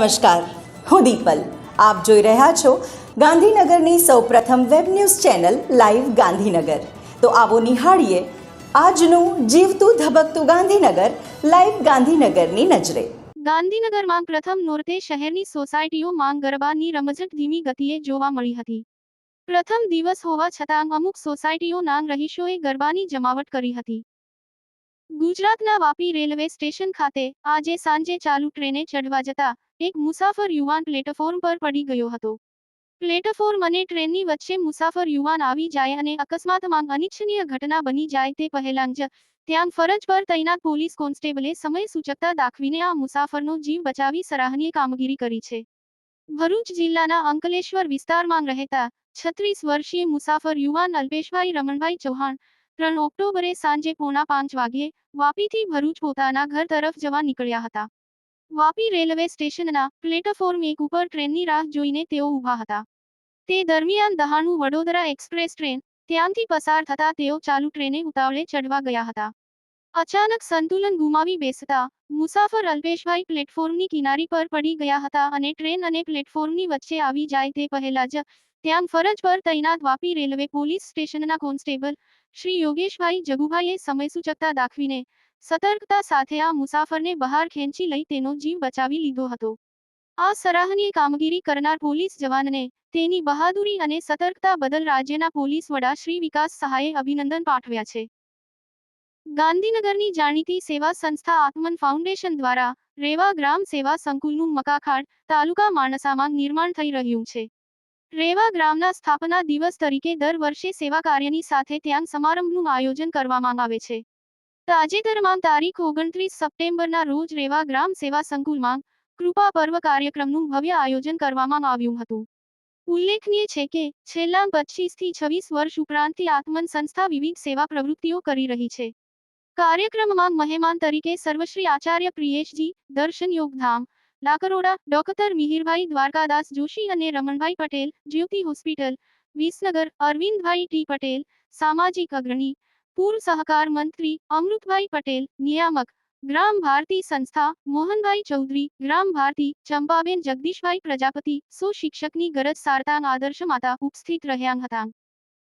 નમસ્કાર, હું દીપલ. આપ જોઈ રહ્યા છો ગાંધીનગરની સૌપ્રથમ web news channel live Gandhinagar. તો આવો નિહાળીએ આજનું જીવતું ધબકતું ગાંધીનગર, લાઈવ ગાંધીનગરની નજરે. ગાંધીનગરમાં પ્રથમ નોરતે શહેરની સોસાયટીઓ માંગ ગરબાની રમઝટ ધીમી ગતિએ જોવા મળી હતી. પ્રથમ દિવસ હોવા છતાં અમુક સોસાયટીઓના રહીશોએ ગરબાની જમાવટ કરી હતી. ગુજરાતના વાપી રેલવે સ્ટેશન ખાતે આજે સાંજે ચાલુ ટ્રેને ચડવા જતા એક મુસાફર યુવાન પ્લેટફોર્મ પર પડી ગયો હતો. પ્લેટફોર્મ અને ટ્રેનની વચ્ચે મુસાફર યુવાન આવી જાય અને અકસ્માતમાં અનિચ્છનીય ઘટના બની જાય તે પહેલાં જ ત્યાં ફરજ પર તૈનાત પોલીસ કોન્સ્ટેબલે સમય સૂચકતા દાખવીને આ મુસાફરનો જીવ બચાવી સરાહનીય કામગીરી કરી છે. ભરૂચ જિલ્લાના અંકલેશ્વર વિસ્તારમાં રહેતા છત્રીસ વર્ષીય મુસાફર યુવાન અલ્પેશભાઈ રમણભાઈ ચૌહાણ ત્રણ ઓક્ટોબરે સાંજે પોણા પાંચ વાગ્યે વાપીથી ભરૂચ પોતાના ઘર તરફ જવા નીકળ્યા હતા. વાપી રેલવે સ્ટેશનના પ્લેટફોર્મ એક ઉપર ટ્રેનની રાહ જોઈને તેઓ ઊભા હતા. તે દરમિયાન દહાણુ વડોદરા એક્સપ્રેસ ટ્રેન ત્યાંથી પસાર થતા તેઓ ચાલુ ટ્રેને ઉતાવળે ચડવા ગયા હતા. અચાનક સંતુલન ગુમાવી બેસતા મુસાફર અલ્પેશભાઈ પ્લેટફોર્મની કિનારી પર પડી ગયા હતા અને ટ્રેન અને પ્લેટફોર્મની વચ્ચે આવી જાય તે પહેલા જ ત્યાં ફરજ પર તૈનાત વાપી રેલવે પોલીસ સ્ટેશનના કોન્સ્ટેબલ શ્રી યોગેશભાઈ જગુભાઈએ સમયસૂચકતા દાખવીને સતર્કતા સાથે આ મુસાફરને બહાર ખેંચી લઈ તેનો જીવ બચાવી લીધો હતો. આ સરાહનીય કામગીરી કરનાર પોલીસ જવાનને તેની બહાદુરી અને સતર્કતા બદલ રાજ્યના પોલીસ વડા શ્રી વિકાસ સહાયે અભિનંદન પાઠવ્યા છે. ગાંધીનગરની જાણીતી સેવા સંસ્થા આત્મન ફાઉન્ડેશન દ્વારા રેવા ગ્રામ સેવા સંકુલનું મકાખાડ તાલુકા માણસામાં નિર્માણ થઈ રહ્યું છે. રેવા ગ્રામના સ્થાપના દિવસ તરીકે દર વર્ષે સેવા કાર્યની સાથે ત્યાં સમારંભનું આયોજન કરવામાં આવે છે. તાજેતરમાં તારીખ ઓગણત્રીસ સપ્ટેમ્બરના રોજ રેવા ગ્રામ સેવા સંકુલમાં કૃપા પર્વ કાર્યક્રમનું ભવ્ય આયોજન કરવામાં આવ્યું હતું. ઉલ્લેખનીય છે કે, છેલ્લા પચીસથી છવ્વીસ વર્ષ ઉપરાંતથી આત્મન સંસ્થા વિવિધ સેવા પ્રવૃત્તિઓ કરી રહી છે. કાર્યક્રમમાં મહેમાન તરીકે સર્વશ્રી આચાર્ય પ્રિયેશજી, દર્શન યોગધામ લાકરોડા ડોક્ટર મિહિરભાઈ દ્વારકાદાસ જોશી અને રમણભાઈ પટેલ જ્યોતિ હોસ્પિટલ, વિસનગર, અરવિંદભાઈ ટી પટેલ, સામાજિક અગ્રણી પૂર્વ સહકાર મંત્રી, અમૃતભાઈ પટેલ, નિયામક, ગ્રામ ભારતી સંસ્થા, મોહનભાઈ ચૌધરી, ગ્રામ ભારતી, ચંપાબેન જગદીશભાઈ પ્રજાપતિ, સો શિક્ષકની ગરજ સારતા આદર્શ માતા ઉપસ્થિત રહ્યા હતા.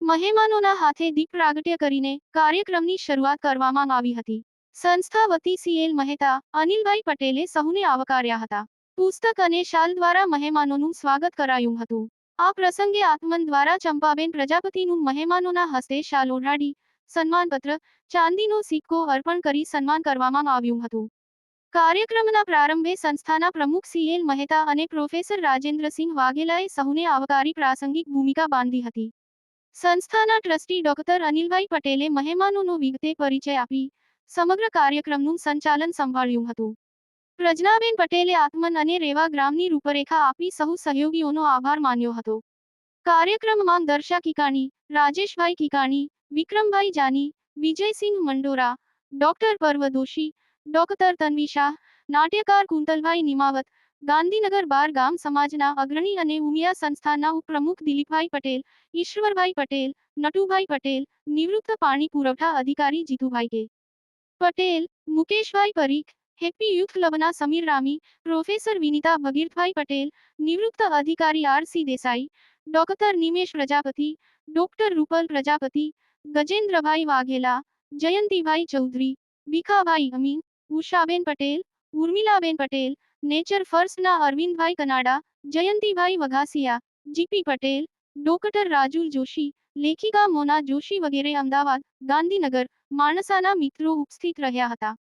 મહેમાનોના હાથે દીપ પ્રાગટ્ય કરીને કાર્યક્રમની શરૂઆત કરવામાં આવી હતી. સંસ્થા વતી સીએલ મહેતા, અનિલભાઈ પટેલે સહુને આવકાર્યા હતા. પુસ્તક અને શાલ દ્વારા મહેમાનોનું સ્વાગત કરાયું હતું. આ પ્રસંગે આત્મન દ્વારા ચંપાબેન પ્રજાપતિનું મહેમાનોના હસ્તે શાલ ઓઢાડી, સન્માનપત્ર, ચાંદીનો સિક્કો અર્પણ કરી સન્માન કરવામાં આવ્યું હતું. કાર્યક્રમના પ્રારંભે સંસ્થાના પ્રમુખ સીએલ મહેતા અને પ્રોફેસર રાજેન્દ્રસિંહ વાઘેલાએ સહુને આવકારી પ્રાસંગિક ભૂમિકા બાંધી હતી. સંસ્થાના ટ્રસ્ટી ડોક્ટર અનિલભાઈ પટેલે મહેમાનોનો વિગતે પરિચય આપી સમગ્ર કાર્યક્રમનું સંચાલન સંભાળ્યું હતું. પ્રજ્ઞાબેન પટેલે આત્મન અને રેવા ગ્રામની રૂપરેખા આપી સહુ સહયોગીઓનો આભાર માન્યો હતો. કાર્યક્રમમાં દર્શા કિકાણી, રાજેશભાઈ કિકાણી, વિક્રમભાઈ જાની, વિજયસિંહ મંડોરા, ડોક્ટર પર્વ દોશી ડોક્ટર તન્વી શાહ નાટ્યકાર કુંતલભાઈ નિમાવત, ગાંધીનગર બાર ગામ સમાજના અગ્રણી અને ઉમિયા સંસ્થાના ઉપપ્રમુખ દિલીપભાઈ પટેલ, ઈશ્વરભાઈ પટેલ, નટુભાઈ પટેલ, નિવૃત્ત પાણી પુરવઠા અધિકારી Jitubhai K. Patel, Mukeshbhai Parikh, happy youth ક્લબના Samir Rami, professor Vinita Bhagirathbhai Patel, નિવૃત્ત અધિકારી R C Desai, doctor Nimesh Prajapati, doctor Rupal Prajapati, Gajendrabhai Vaghela, Jayantibhai Chaudhary, Bhikhabhai Amin, Ushaben Patel, Urmilaben Patel, nature ફર્સ્ટના Arvindbhai Kanada, Jayantibhai Vaghasiya, GP Patel, doctor Rajul Joshi લેખિકા મોના જોશી વગેરે અમદાવાદ, ગાંધીનગર, માણસાના મિત્રો ઉપસ્થિત રહ્યા હતા.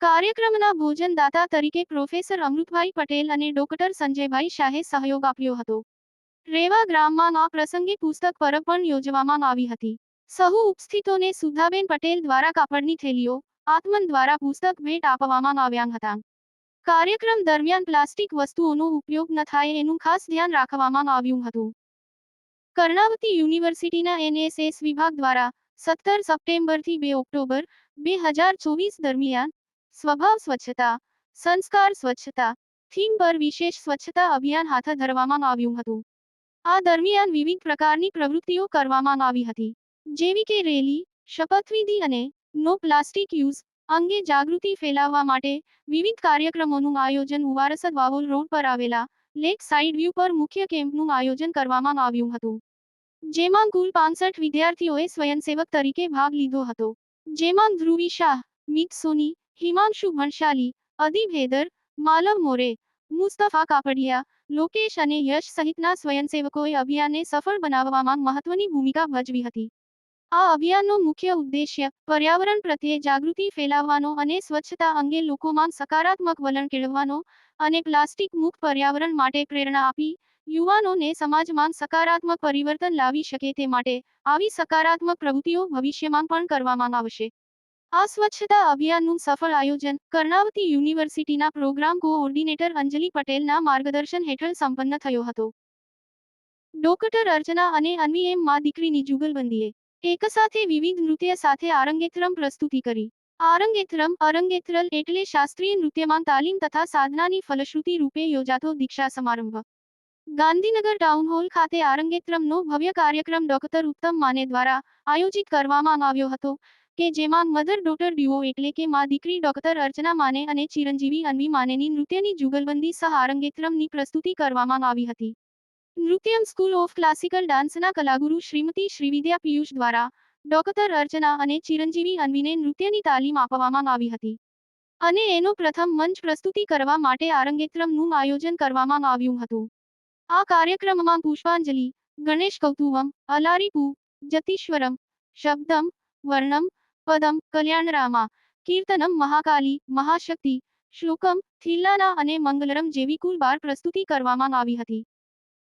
કાર્યક્રમના ભોજનદાતા તરીકે પ્રોફેસર અમૃતભાઈ પટેલ અને ડોક્ટર સંજયભાઈ શાહે સહયોગ આપ્યો હતો. રેવા ગ્રામમાં આ પ્રસંગે પુસ્તક પરબ પણ યોજવામાં આવી હતી. સહુ ઉપસ્થિતોને સુધાબેન પટેલ દ્વારા કાપડની થેલીઓ, આત્મન દ્વારા પુસ્તક ભેટ આપવામાં આવ્યા હતા. કાર્યક્રમ દરમિયાન પ્લાસ્ટિક વસ્તુઓનો ઉપયોગ ન થાય એનું ખાસ ધ્યાન રાખવામાં આવ્યું હતું. કર્ણાવતી યુનિવર્સિટીના એનએસએસ વિભાગ દ્વારા સત્તર સપ્ટેમ્બરથી બે ઓક્ટોબર બે હજાર ચોવીસ દરમિયાન સ્વભાવ સ્વચ્છતા, સંસ્કાર સ્વચ્છતા, થીમ પર વિશેષ સ્વચ્છતા અભિયાન હાથ ધરવામાં આવ્યું હતું. આ દરમિયાન વિવિધ પ્રકારની પ્રવૃત્તિઓ કરવામાં આવી હતી. જેવી કે રેલી, શપથવિધિ અને નો પ્લાસ્ટિક યુઝ અંગે જાગૃતિ ફેલાવવા માટે વિવિધ કાર્યક્રમોનું આયોજન ઉવારસદ વાવોલ રોડ પર આવેલા લેક સાઇડ વ્યૂ પર મુખ્ય કેમ્પનું આયોજન કરવામાં આવ્યું હતું. જેમાં કુલ પાંસઠ વિદ્યાર્થીઓએ સ્વયંસેવક તરીકે ભાગ લીધો હતો. જેમાં ધ્રુવી શાહ, મિત સોની, હિમાંશુ ભણશાલી અદીબ હેદર, માલવ મોરે, મુસ્તફા કાપડિયા, લોકેશ અને યશ સહિતના સ્વયંસેવકોએ અભિયાનને સફળ બનાવવામાં મહત્વની ભૂમિકા ભજવી હતી. આ અભિયાનનો મુખ્ય ઉદ્દેશ્ય પર્યાવરણ પ્રત્યે જાગૃતિ ફેલાવવાનો અને સ્વચ્છતા અંગે લોકોમાં સકારાત્મક વલણ કેળવવાનો અને પ્લાસ્ટિક મુક્ત પર્યાવરણ માટે પ્રેરણા આપી યુવાનોને સમાજમાં સકારાત્મક પરિવર્તન લાવી શકે તે માટે આવી સકારાત્મક પ્રવૃત્તિઓ ભવિષ્યમાં પણ કરવામાં આવશે. આ સ્વચ્છતા અભિયાનનું સફળ આયોજન કર્ણાવતી યુનિવર્સિટીના પ્રોગ્રામ કોઓર્ડિનેટર અંજલિ પટેલના માર્ગદર્શન હેઠળ સંપન્ન થયો હતો. ડોક્ટર અર્ચના અને અન્વી એમ માં દીકરીની જુગલબંધીએ એક સાથે વિવિધ નૃત્ય સાથે આરંગેત્રમ પ્રસ્તુતિ કરી. આરંગેત્રમ અરંગેથરલ એટલે શાસ્ત્રીય નૃત્યમાં તાલીમ તથા સાધનાની ફલશ્રુતિ રૂપે યોજાતો દીક્ષા સમારંભ. ગાંધીનગર ટાઉન હોલ ખાતે આરંગેથરમનો ભવ્ય કાર્યક્રમ ડોક્ટર ઉત્તમ માને દ્વારા આયોજિત કરવામાં આવ્યો હતો, કે જેમાં મધર ડોટર ડ્યુઓ એટલે કે માં દીકરી ડોક્ટર અર્ચના માને અને ચિરંજીવી અન્વી માનેની નૃત્યની જુગલબંધી સહ આરંગેત્રમની પ્રસ્તુતિ કરવામાં આવી હતી. નૃત્યમ સ્કૂલ ઓફ ક્લાસિકલ ડાન્સના કલાગુરુ શ્રીમતી શ્રીવિદ્યા પિયુષ દ્વારા ડોક્ટર અર્ચના અને ચિરંજીવી અન્વીને નૃત્યની તાલીમ આપવામાં આવી હતી. અને એનો પ્રથમ મંચ પ્રસ્તુતિ કરવા માટે આરંગેત્રમનું આયોજન કરવામાં આવ્યું હતું. આ કાર્યક્રમમાં પુષ્પાંજલિ, ગણેશ કૌતુવમ, અલારીપુ, જતીશ્વરમ, શબ્દમ, વર્ણમ, પદમ, કલ્યાણરામા, કીર્તનમ, મહાકાલી, મહાશક્તિ શ્લોકમ થિલ્લાના અને મંગલરમ જેવી કુલ બાર પ્રસ્તુતિ કરવામાં આવી હતી.